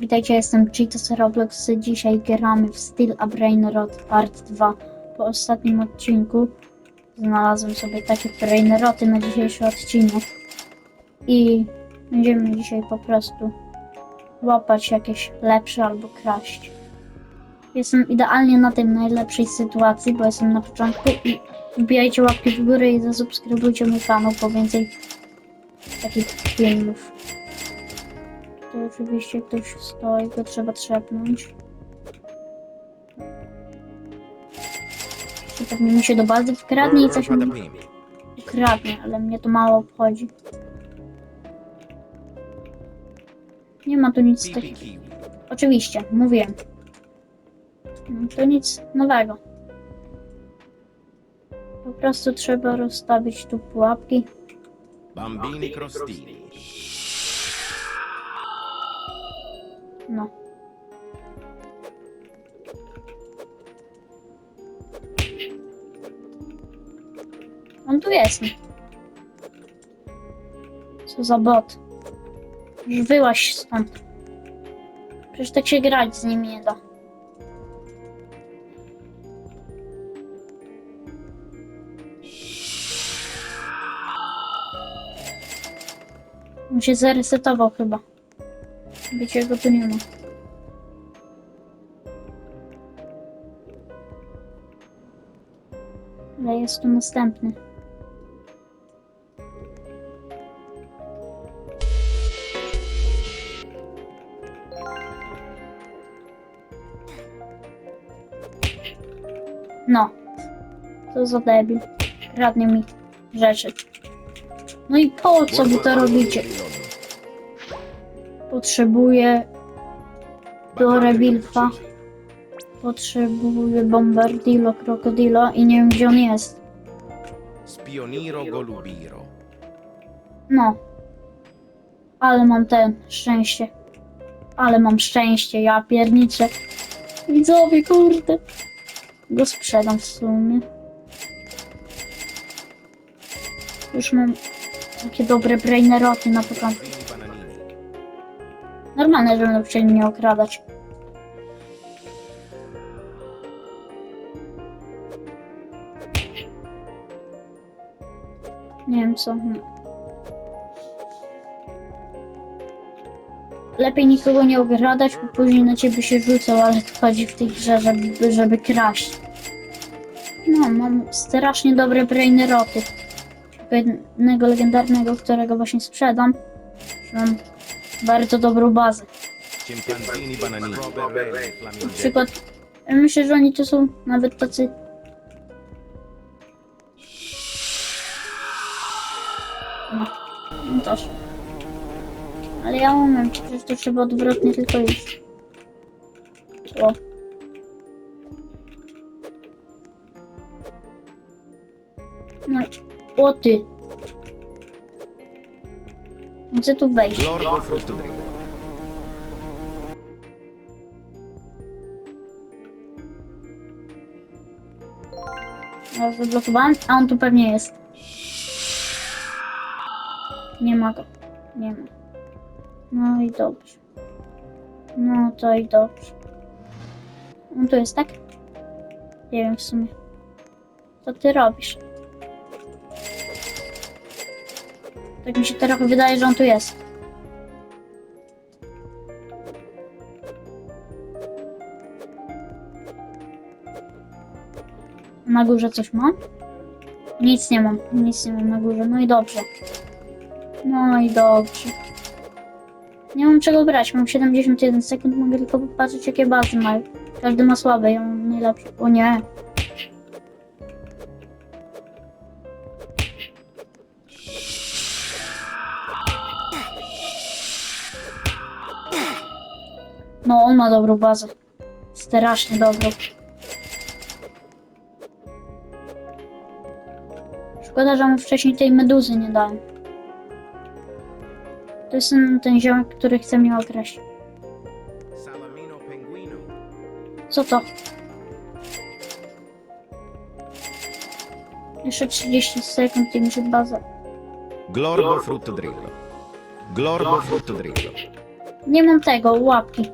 Witajcie, jestem Cheetos Roblox. Dzisiaj gramy w Steel a Brainrot Part 2. Po ostatnim odcinku znalazłem sobie takie brainroty na dzisiejszy odcinek. I będziemy dzisiaj po prostu łapać jakieś lepsze albo kraść. Jestem idealnie na tej najlepszej sytuacji, bo jestem na początku i wbijajcie łapki w górę i zasubskrybujcie mój kanał po więcej takich filmów. To oczywiście ktoś stoi, go trzeba trzepnąć. Czy pewnie mi się do bazy wkradnie i coś mi ukradnie, ale mnie to mało obchodzi. Nie ma tu nic takiego. Oczywiście, mówiłem. To nic nowego. Po prostu trzeba rozstawić tu pułapki. Bambini crostini. Tu jest. Co za bot. Już wyłaś stąd. Przecież tak się grać z nim nie da. On się zaresetował chyba. Wiecie, go tu nie ma. Ale jest tu następny. No. Co za debil. Kradnie mi rzeczy. No i po co wy to robicie? Potrzebuję do Rebilfa. Potrzebuję Bombardilo, Krokodilo i nie wiem gdzie on jest. Spioniro golubiro. No. Ale mam ten szczęście. Ale mam szczęście, ja pierniczę. Widzowie, kurde. Go sprzedam w sumie. Już mam takie dobre braineroty na początku. Normalne, że będą chcieli mnie okradać. Nie wiem co. Lepiej nikogo nie okradać, bo później na ciebie się rzucą, ale to chodzi w tej grze, żeby, żeby kraść. No, mam strasznie dobre braineroty. Tylko jednego legendarnego, którego właśnie sprzedam. Mam bardzo dobrą bazę. Bananini. Na przykład, ja myślę, że oni to są nawet tacy. No, no też. Ale ja umiem, przecież to trzeba odwrotnie tylko iść. O. No, o ty. Chcę tu wejść. Lordo fruttodrino. Ja zablokowałem, a on tu pewnie jest. Nie ma go. Nie ma. No i dobrze. No to i dobrze. On tu jest, tak? Nie wiem w sumie. Co ty robisz? Tak mi się teraz wydaje, że on tu jest. Na górze coś mam? Nic nie mam, nic nie mam na górze. No i dobrze. No i dobrze. Nie mam czego brać, mam 71 sekund, mogę tylko popatrzeć jakie bazy mają. Każdy ma słabe, ja mam najlepsze. O nie. No, on ma dobrą bazę. Strasznie dobrą. Szkoda, że mu wcześniej tej meduzy nie dałem. To jest ten, ten ziomek, który chce mnie okraść. Co to? Jeszcze 30 sekund i mi się baza. Glorbo fruttodrillo. Glorbo fruttodrillo. Nie mam tego, łapki.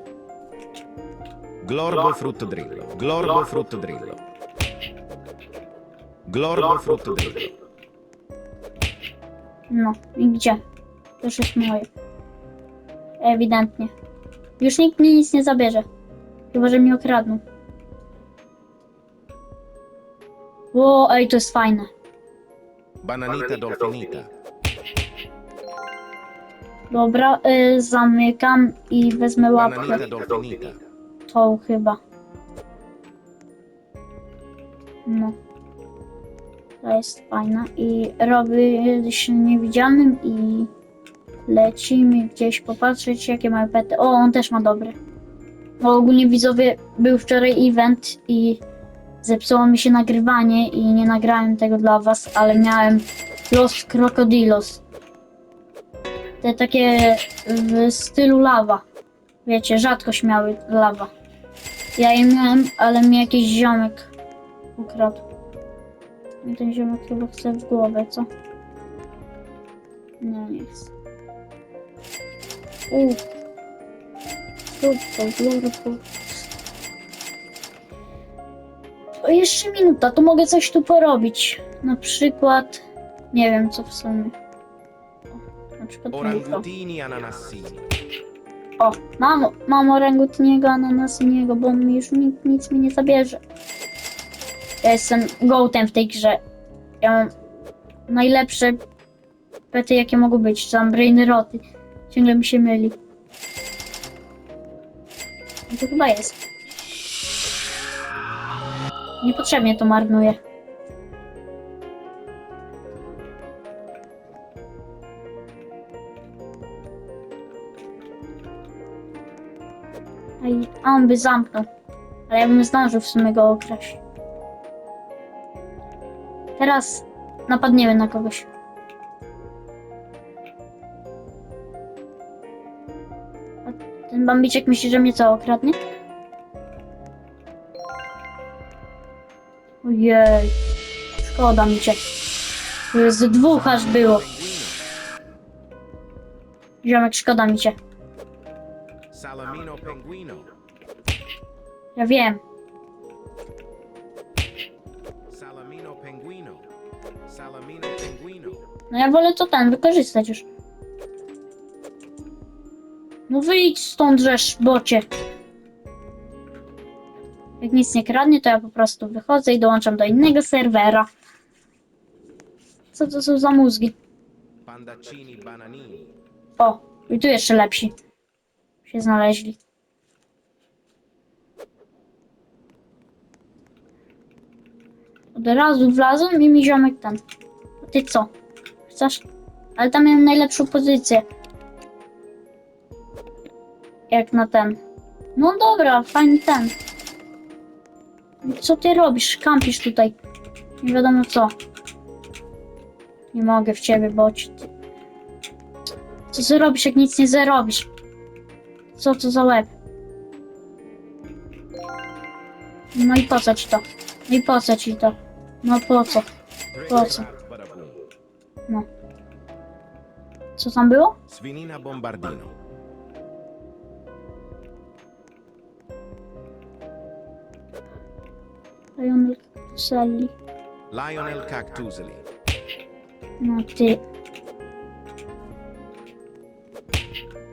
Glorbo frutto drillo. Glorbo frutto drillo. Glorbo frutto drillo. No, i gdzie? To już jest moje. Ewidentnie. Już nikt mi nic nie zabierze. Chyba, że mnie okradną. Ło, ej, to jest fajne. Bananita dolfinita. Dobra, y, zamykam i wezmę łapkę. Bananita dolfinita. Tą chyba. No. To jest fajna. I robię się niewidzialnym i lecimy gdzieś popatrzeć, jakie mają pety. O, on też ma dobre. Bo ogólnie widzowie, był wczoraj event i zepsuło mi się nagrywanie i nie nagrałem tego dla was, ale miałem Los Crocodilos. Te takie w stylu lawa. Wiecie, rzadko śmiały lawa. Ja je miałem, ale mi jakiś ziomek ukradł. Ten ziomek chyba chce w głowę, co? No nie chce. U. Super, glorful. O, jeszcze minuta, to mogę coś tu porobić. Na przykład, nie wiem co w sumie. O, na przykład. Orangutini ananassini. O, mam, mam orangutniego, ananasyniego, bo mi już nikt nic mi nie zabierze. Ja jestem gołtem w tej grze. Ja mam najlepsze pety, jakie mogą być. Tam brainy roty. Ciągle mi się myli. No to chyba jest. Niepotrzebnie to marnuję. A i- A on by zamknął. Ale ja bym zdążył w sumie go okraść. Teraz napadniemy na kogoś. A ten bambiczek myśli, że mnie co okradnie? Ojej. Szkoda mi cię. Jest dwóch aż było. Ziomek, szkoda mi cię. Salamino penguino. Ja wiem. Salamino penguino. Salamino penguino. No ja wolę to ten wykorzystać już. No wyjdź stąd, żeż, bocie. Jak nic nie kradnie, to ja po prostu wychodzę i dołączam do innego serwera. Co to są za mózgi? Bananini. O, i tu jeszcze lepsi się znaleźli. Od razu wlazłem i mi ziomek ten. A ty co? Chcesz? Ale tam miałem najlepszą pozycję. Jak na ten. No dobra, fajny ten. Co ty robisz? Kampisz tutaj. Nie wiadomo co. Nie mogę w ciebie, bo ci... Co zrobisz, jak nic nie zarobisz? Co to za łeb? No i po co ci to? No i po co ci to? No po co? Po co? Badabum. Co tam było? Svinina bombardino. Lionel Sally. Lionel cactuseli. No ty.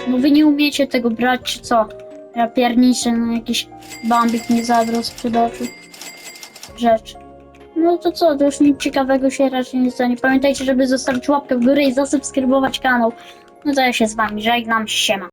No wy nie umiecie tego brać, czy co? Ja pierniczę, no jakiś bambik nie zabrał sprzed oczu. Rzecz. No to co, to już nic ciekawego się raczej nie stanie. Pamiętajcie, żeby zostawić łapkę w górę i zasubskrybować kanał. No to ja się z wami żegnam, siema.